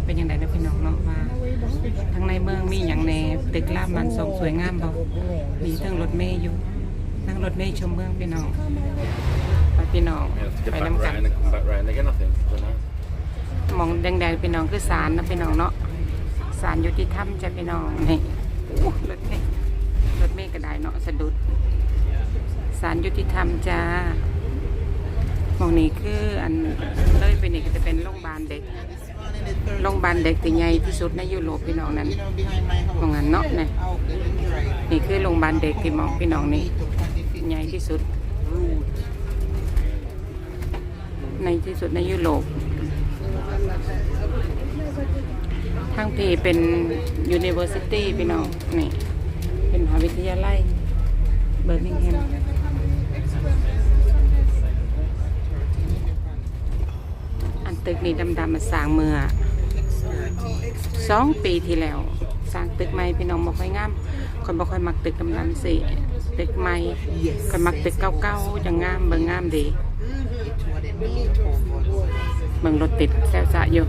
ว่าเป็นยังไงนะพี่น้องเนาะว่าทางในเมืองมีอย่างแน่ตึกรามมันทรงสวยงามบ่มีทั้งรถเมย์อยู่นั่งรถเมย์ชมเมืองพี่น้องไปพี่น้องไปน้ำกันมองแดงๆพี่น้องคือศาลนะพี่น้องเนาะศาลยุติธรรมจ้ะพี่น้องนี่อู้รถเมย์รถเมย์ก็ได้เนาะสะดุดศาลยุติธรรมจ้ามองนี้คืออันเลยไปนี่ก็จะเป็นโรงพยาบาลเด็ก โรงพยาบาลเด็กที่ใหญ่ที่สุดในยุโรปพี่น้องนั้นมองงั้นเนาะนี่นี่คือโรงพยาบาลเด็กที่มองพี่น้องนี่ใหญ่ที่สุด ในที่สุดในยุโรปทางพีเป็น University พี่น้องนี่เป็นมหาวิทยาลัยเบอร์มิงแฮมอันตึกนี้ดำๆมาสร้างเมื่อ สองปีที่แล้วสร้างตึกใหม่พี่น้องบอกค่อยงามคนบอกค่อยมักตึกดำๆสิตึกใหม่คนมักตึกเก่าๆจังงามเบิ่งงามดีเบิ่งรถติดแซวจะอยู่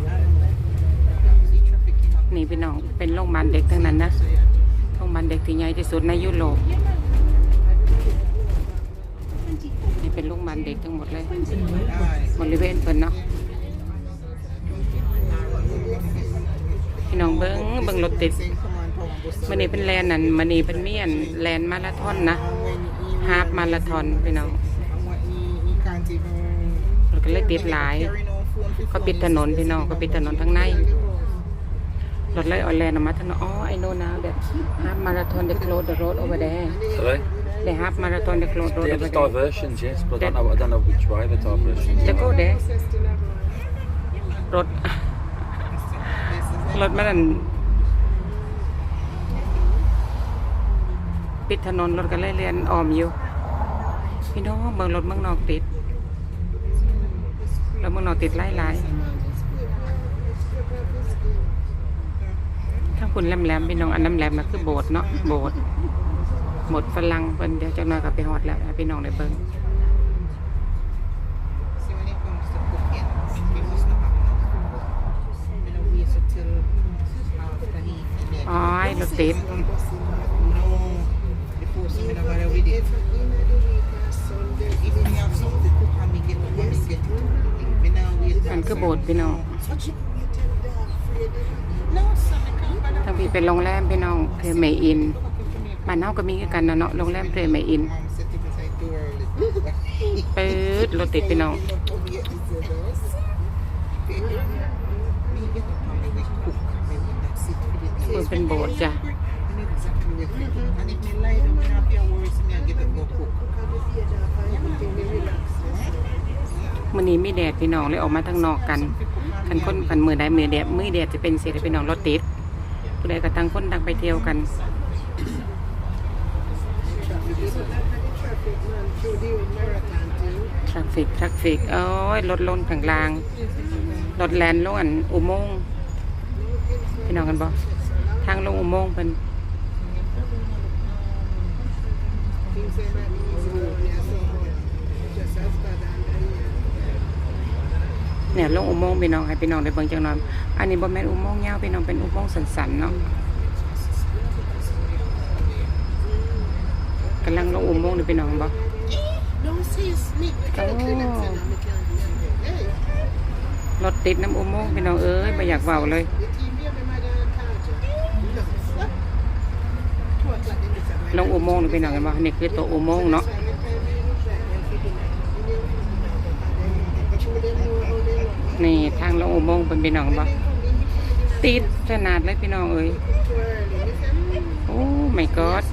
นี่พี่น้องเป็นโรงพยาบาลเด็กทั้งนั้นนะโรงพยาบาลเด็กที่ใหญ่ที่สุดในยุโรปนี่เป็นโรงพยาบาลเด็กทั้งหมดเลยบริเวณเพิ่นเนาะ น้องเบิ้งเบิ้งรถติดมันนี่เป็นแลนนั่นมันนี่เป็นเมียนแลนมาราธอนนะฮาฟมาราธอนพี่น้องรถก็เลยติดหลายก็ปิดถนนพี่น้องก็ปิดถนนทั้งในรถไล่ออนแลนด์ออกมาถนนอ๋อไอโนนะแบบฮาฟมาราธอนเดคโลดโรดโอเวอร์แด Sorry? เดฮาฟมาราธอนเดคโลดโรด Yeah, โอเวอ there's ร์แด diversions, yes, but I don't know, I don't know which way the diversions จะ are. โกเด รถรถมันนั่นปิดถนนรถก็เลยเรียนออมอยู่ พี่น้องเบิ่งรถเมืองนอกติดรถเมืองนอกติดหลายหลายๆถ้าคุณแหลมๆพี่น้องอันน้ำแหลมนะคือโบสถ์เนาะโบสถ์โบสถ์ฝรั่งเพิ่นเดี๋ยวจักหน่อยก็ไปฮอดแล้วพี่น้องได้เบิ่ง We now wait มันคือโบสถ์พี่น้อง No, son, I can't buy ทางพี่เป็นโรงแรมพี่น้องเพเมอินบ้านเฮาก็มีคือกันนะเนาะโรงแรมเพเมอิน Mom set it aside too early. ปื๊ดรถติดพี่น้อง นเป็นโบสถ์จ้ะมื้อนี้มีแดดพี่น้องเลยออกมาทางนอกกันคันคนคันมือใดมือแดดมือแดดจะเป็นเสียพี่น้องรถติดผู้ใดก็ตั้งคนตั้งไปเที่ยวกันทราฟิกทราฟิกโอ้ยรถลนข้างล่างรถแลนลงอันอุโมงค์พี่น้องกันบ่ ทางลงอุโมงค์เป็นเนี่ยลงอุโมงค์พี่น้องให้พี่น้องได้เบิ่งจังหน่อยอันนี้บ่แม่นอุโมงค์ยาวพี่น้องเป็นอุโมงค์สันๆเนาะกำลังลงอุโมงค์นี่พี่น้องบ่รถติดน้ำอุโมงค์พี่น้องเอ้ยไม่อยากเว้าเลย ลงอุโมงค์นี่พี่น้องเห็นบ่นี่คือตัวอุโมงค์เนาะนี่ทางลงอุโมงค์เป็นพี่น้องบ่ติดขนาดเลยพี่น้องเอ้ยโอ้ my god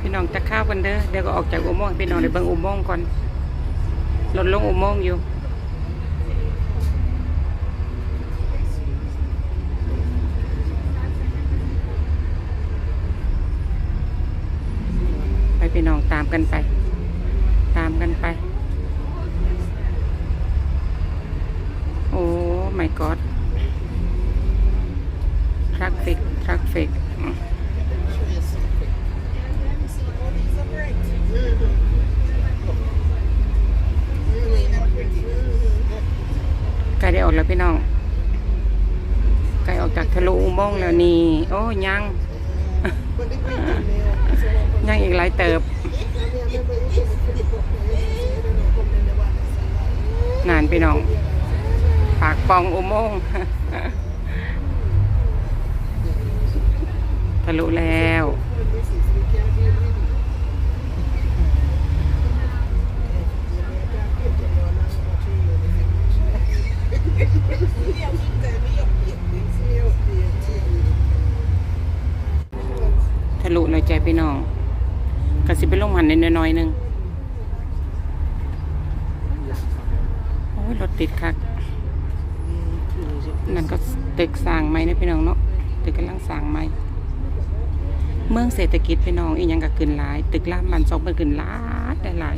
พี่น้องจะข้าวกันเด้อเดี๋ยวก็ออกจากอุโมงค์พี่น้องได้เบิ่งอุโมงค์ก่อน รถลงอุโมงค์อยู่ไปพี่น้องตามกันไป ตามกันไป โอ้ my god ทรัคฟิกทรัคฟิก Show you ทะลุอุโมงค์แล้ว นี่ โอ้ยัง ยังอีกหลายเติบนานพี่น้อง ปากปองอุโมงค์ทะลุแล้วทะลุเลยใจพี่น้องกระสิบไปลงหันในน้อยๆหนึงโอ้ยรถติดคักนั่นก็ตึกสร้างไหมนะพี่น้องเนาะตึกกำลังสร้างไหมเมืองเศรษฐกิจพี่น้องอีหยังก็ขึ้นหลาย ตึกล่ามบันซองมันขึ้นหลายได้หลาย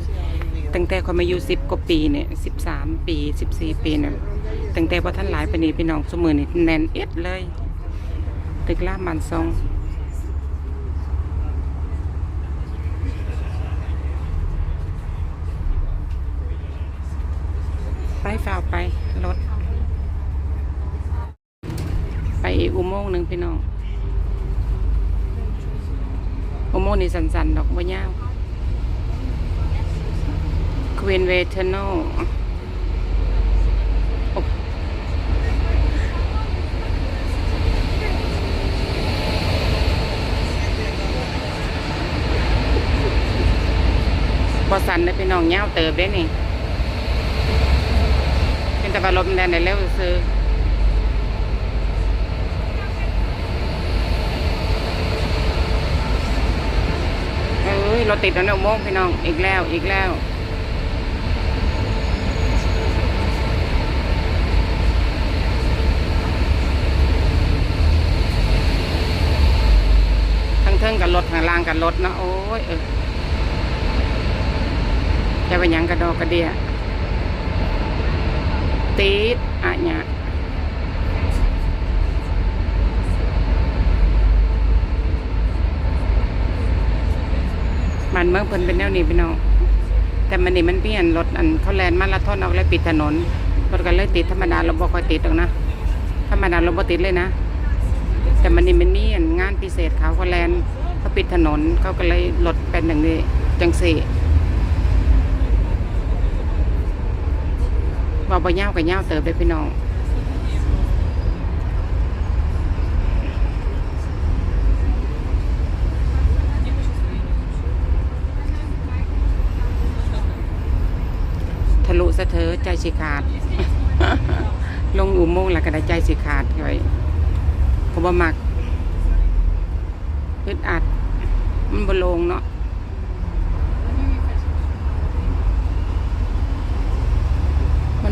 ตั้งแต่คนมาอยู่สิบกว่าปีเนี่ยสิบสามปีสิบสี่ปีเนี่ยตั้งแต่พอท่านหลายปานนี้พี่น้องสมือนี่แน่นเอ็ดเลย ตึกล่ามบันซอง ไปรถ ไปอีกอุโมงค์หนึ่งพี่น้อง อุโมงค์นี่สันๆดอกบัวยาวควีนเวเทโนบอสันได้พี่น้องยาเติบได้นี่ เป็นตะวันลมแดนได้เร็วซื้อเอ้ยรถติดแล้วเนี่ยโมงพี่น้องอีกแล้วอีกแล้วทั้งเทิงกับรถทางล่างกับรถเนาะโอ้ยเออจะไปยังกระดอกกระเดีย ติดอะเนี่ยมันเมืองเพิ่นเป็นแนวนี้พี่น้องแต่มันนี่มันเปลี่ยนรถอันเขาแลนมาราธอนออกแล้วปิดถนนรถก็เลยติดธรรมดาเราบ่ค่อยติดหรอกนะธรรมดาเราบ่ติดเลยนะ แต่มันนี่มันมีอันงานพิเศษเขาก็แลนเขาปิดถนนเขาก็เลยรถเป็นอย่างนี้จังสี่ ว่าบ่ยาวกับยาวเติบเลยพี่น้องทะลุสะเทอใจสิขาด ลงอุโมงค์แล้วก็ได้ใจสิขาดไว้ก็บ่มักอึดอัด มันบ่ลงเนาะ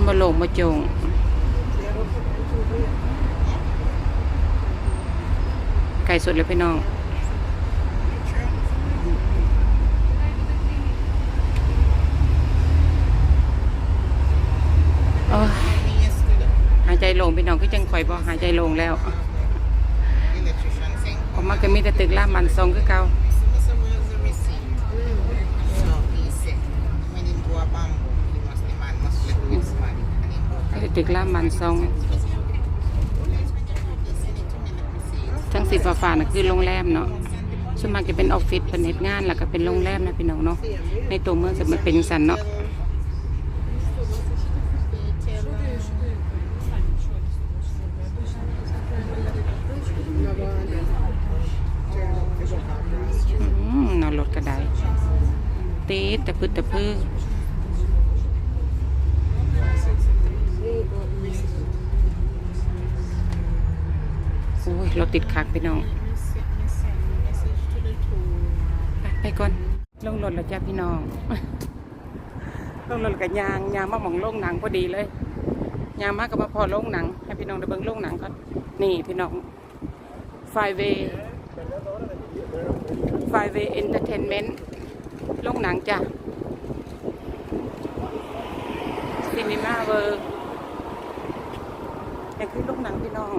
มันบ่โลงบ่โจงไก่สุดเลยพี่น้องโอ้ย yesterday. หายใจโลงพี่น้องก็จังคอยบ่หายใจโลงแล้ว Electrician saying, ผมมาก็มีแต่ตึกล่ามมันทรงคือเก่า And he go มีแต่ตึกล่ามมันทรง He send it to me, let me see it. ทั้งสีฟ้าๆน่ะคือโรงแรมเนาะส่วนมากจะเป็นออฟฟิศเป็นเฮ็ดงานแล้วก็เป็นโรงแรมนะพี่น้องเนาะในตัวเมืองจะมันเป็นสันเนาะอืมนอนรถก็ได้ตีแต่พึ่แต่พึ่โอ้ยรถติดคักพี่น้อง ไปก่อนลงรถแล้วจ้าพี่น้องลงรถกับยางยางมาหมองโรงหนังพอดีเลยยางมาก็มาพอโรงหนัง ให้พี่น้องได้เบิ่งโรงหนังก่อนนี่พี่น้องไฟเวไฟเวเอนเตอร์เทนเมนต์โรงหนังจ้ะซีนีมาเวอร์นี่คือโรงหนังพี่น้อง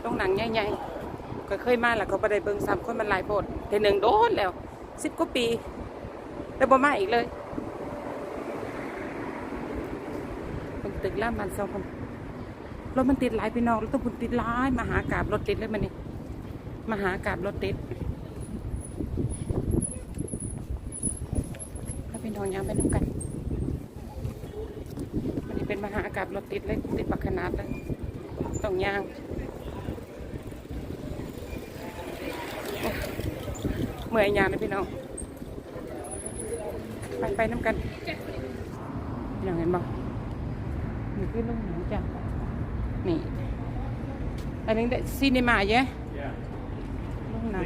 โรงหนังใหญ่ๆก็เคยมาแล้วก็บ่ได้เบิ่งซ้ำคนมันหลายโพดเทหนึ่งโดนแล้วสิบกว่าปี แล้วบ่มาอีกเลยเบิ่งตึกล่ามันสองคนรถมันติดหลายพี่น้องรถต้องพุ่นติดหลายมหากราบรถติดเลยมันนี่มหากราบรถติดถ้าพี่น้องยังไปน้ำกันมันนี่เป็นมหากราบรถติดเลยติดปักขนาดเลยต้องยางโอ้ เมื่อยยางนะพี่น้อง ไปไปน้ำกันพี่น้องเห็นบ้างนี่คือลุงหนังจ้ะนี่อันนี้ได้ซีนีมาเยอะโรงหนัง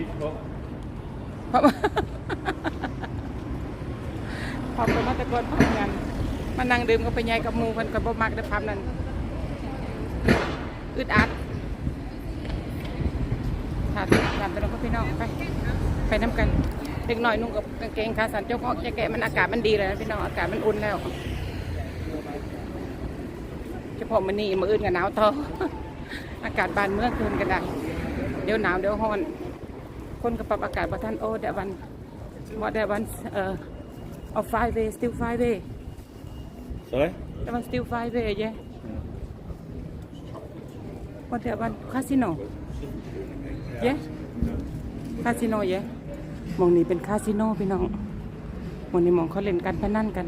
เพราะว่าพอเป็นมาตะโกนพร้อมกันมานั่งดื่มก็ไปยายกับหมูเพิ่นกับบ่มักได้ภาพนั้นอึดอัดถามถามไปแล้วก็พี่น้องไป ไปน้ำกัน เด็กหน่อยนุ่งกับกางเกงขาสั้นเจ้าของแกะมันอากาศมันดีเลยนะพี่น้องอากาศมันอุ่นแล้วเฉพาะมันนี่มืออื่นกับหนาวต่ออากาศบานเมื่อคืนก็ได้เดี๋ยวหนาวเดี๋ยวร้อน คนก็ปรับอากาศประทันโอ้เดี๋ยววันว่าเดี๋ยววันเอ่อเอา five way still five way Sorry? เดี๋ยววัน still five way เย้ว่าเดี๋ยววันคาสิโมองนี้เป็นคาสิโนพี่น้องหมองนี้หมองเขาเล่นการพนันกัน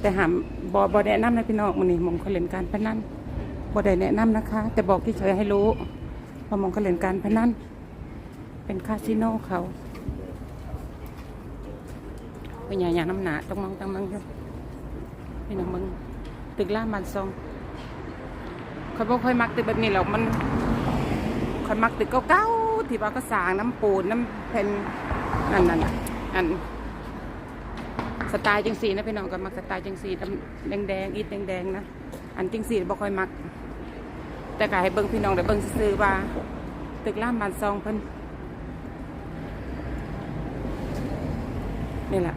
แต่หามบอบอแนะนำนะพี่น้องมันนี่หมองเขาเล่นการพนันบอได้แนะนำนะคะ แต่บอกที่เฉยให้รู้ว่าหมองเขาเล่นการพนันเป็นคาสิโนเขาเป็นอย่างอย่างน้ำหนาต้องมองต้องมองอยู่พี่น้องมึงตึกล่ามันซองเขาบอกค่อยมักตึกแบบนี้หรอกมันคอยมักตึกเก่าๆที่ว่าก็สร้างน้ำปูนน้ำเพน นั่นนั่นอันสไตล์จังสีนะพี่น้องก็มักสไตล์จังสีดำแดงอีดแดงๆนะอันจังสีบ่ค่อยมัก แต่ก็ให้เบิ่งพี่น้องได้เบิ่งซื่อว่า ตึกล่ามบานซองเพิ่นนี่แหละ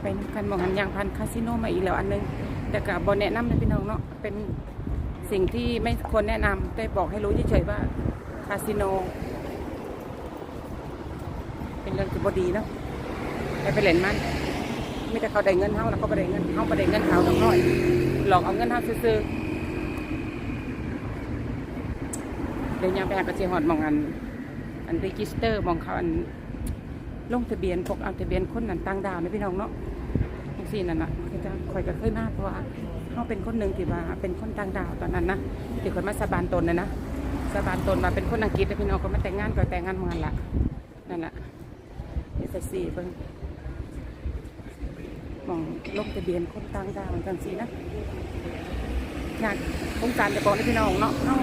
ไปนำกันมองหันยางพันคาสิโนมาอีกแล้วอันหนึง แต่ก็บ่แนะนำนะพี่น้องเนาะเป็นสิ่งที่ไม่ควรแนะนำแต่บอกให้รู้เฉยๆว่าคาสิโน เป็นเรื่องที่บดีเนาะไปไปเล่นมันไม่แต่เขาได้เงินเฮาแล้วเขาไปได้เงินเฮาไปได้เงินเขาดอกน้อยหลอกเอาเงินเฮาซื้อเดี๋ยวยังไปหากระเจียหอดมองอัน อันรีจิสเตอร์มองเขาอันลงทะเบียนพวกเอาทะเบียนคนนั้นต่างดาวนะพี่น้องเนาะจังซี่นั่นนะคอจะคอยก็เคยมาเพราะว่าเขาเป็นคนหนึ่งที่ว่าเป็นคนต่างดาวตอนนั้นนะที่คนมาสาบานตนนะนะสาบานตนมาเป็นคนอังกฤษนะพี่น้องก็มาแต่งงานก็แต่งงานเมือนละนั่นแหละ เอสซีเบิ่งมองลงทะเบียนคนต่างดาวจังสีนะอยากโครงการจะบอกให้พี่น้องเนาะเนาะ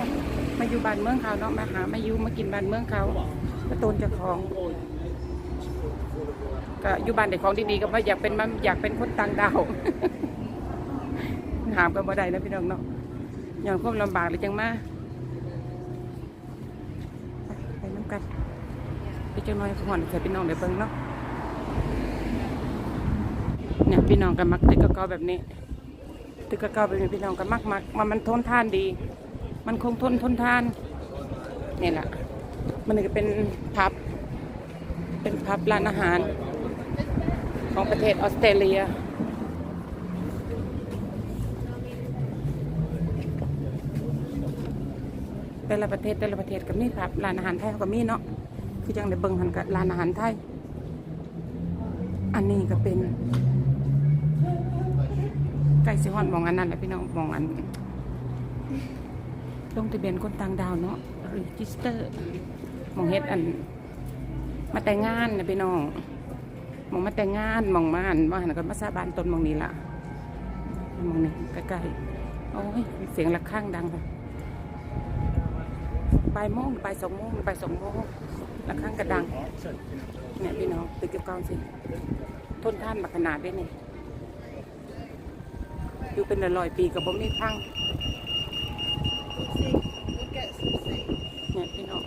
มาอยู่บ้านเมืองเขาเนาะมาหามาอยู่มากินบ้านเมืองเขากระตูนจ้าของก็อยู่บ้านเด็กของดีๆก็ว่าอยากเป็นมันอยากเป็นคนต่างดาวหามกันบ่ได้นะพี่น้องเนาะอย่างความลำบากเลยจังมาไปไปน้ำกัน พี่จังน้อยหอนใส่พี่น้องเดี๋ยวเบิ่งเนาะเนี่ยพี่น้องกันมักตึกกะเกาแบบนี้ ตึกกะเกาแบบนี้พี่น้องกันมักมักมันมันทนทานดี มันคงทนทนทานนี่แหละมันก็เป็นพับ เป็นพับร้านอาหาร ของประเทศออสเตรเลียแต่ละประเทศแต่ละประเทศก็มีครับร้านอาหารไทยเขาก็มีเนาะ คือจังได้เบิ่งหันกับร้านอาหารไทย อันนี้ก็เป็นไก่สิฮอนมองอันนั้นแหละพี่น้องมองอันลงทะเบียนคนต่างดาวเนาะรีจิสเตอร์มองเฮ็ดอัน มาแต่งงานนะพี่น้องมองมาแต่งงานมองมาอันมาหันก็มาสาบานตนมองนี้ละมองนี่ใกล้ๆโอ้ยเสียงระฆังดังเลยบ่ายโมงบ่ายสองโมงบ่ายสองโมง ละครั้งกระดังเนี่ยพี่น้องตึกเก็บกองสิทนท่านมาขนาดได้นี่อยู่เป็นร้อยๆปีกับบ่มีพังเนี่ยพี่น้อง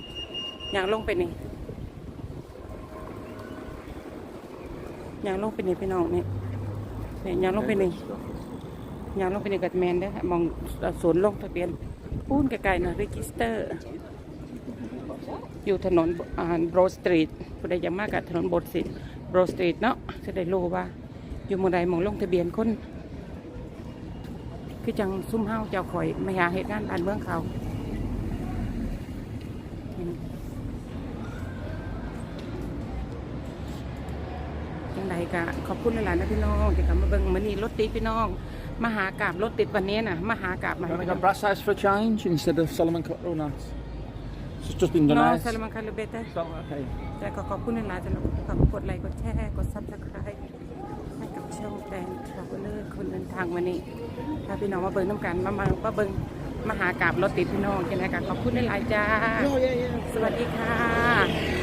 อยางลงไปนี่อยางลงไปนี่พี่น้องนี่เนี่ยอยางลงไปนี่อยางลงไปนี่กับแมนเด้อมองสวนลงทะเบียนปูนไกลๆนะรีจิสเตอร์ อยู่ถนนโบรสตรีทผู้ใดอยังมากกับถนนโบรสตโบรสตรีทเนาะจะได้รู้ว่า อยู่หมองใดมองลงทะเบียนคนคือจังซุ่มเฮาเจ้าข่อยมาหาเหตุงานบ้านเมืองเขาจังใดกะขอบคุณหลายๆนะพี่น้องที่กลับมาเบิ่งมื้อนี้รถติดพี่น้องมหากราบรถติดวันนี้น่ะมหากราบมา Want to go Brass House for change instead of Solomon Cut? Oh, nice. So it's just been น้อง done. ซาลมันคาลูเบต้ So, okay. แต่ก็ขอบคุณหลายๆสำหรับการกดไลค์กดแชร์กดซับสไครต์ให้กับช่องแตงทราเวลเลอร์คนเดินทางวันนี้ถ้าพี่น้องมาเบิ้งน้ำกันมามามาเบิ้งมาหากราบรถติดพี่น้องกันนะคะขอบคุณหลายๆจ้า สวัสดีค่ะ